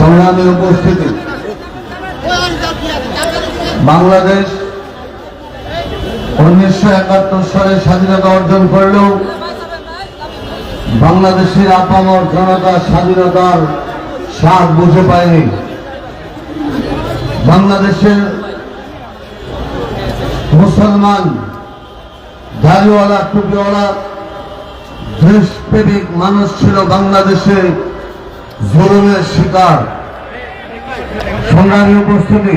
সংগ্রামের উপস্থিতি। বাংলাদেশ উনিশশো একাত্তর সালে স্বাধীনতা অর্জন করলেও বাংলাদেশের আপামর জনতা স্বাধীনতার স্বাদ বুঝে পায়নি। বাংলাদেশের মুসলমান, দাড়িওয়ালা, টুপিওয়ালা, দেশপ্রেমিক মানুষ ছিল বাংলাদেশে জুলুমের শিকার। সংগ্রামী উপস্থিতি।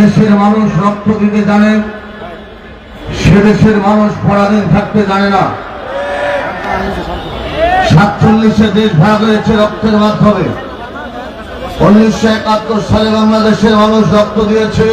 দেশের মানুষ রক্ত দিতে জানে দেশের মানুষ পরাধীন থাকতে জানে না। সাতচল্লিশে দেশ ভাগ হয়েছে রক্তের মাধ্যমে। উনিশশো একাত্তর সালে বাংলাদেশের মানুষ রক্ত দিয়েছে।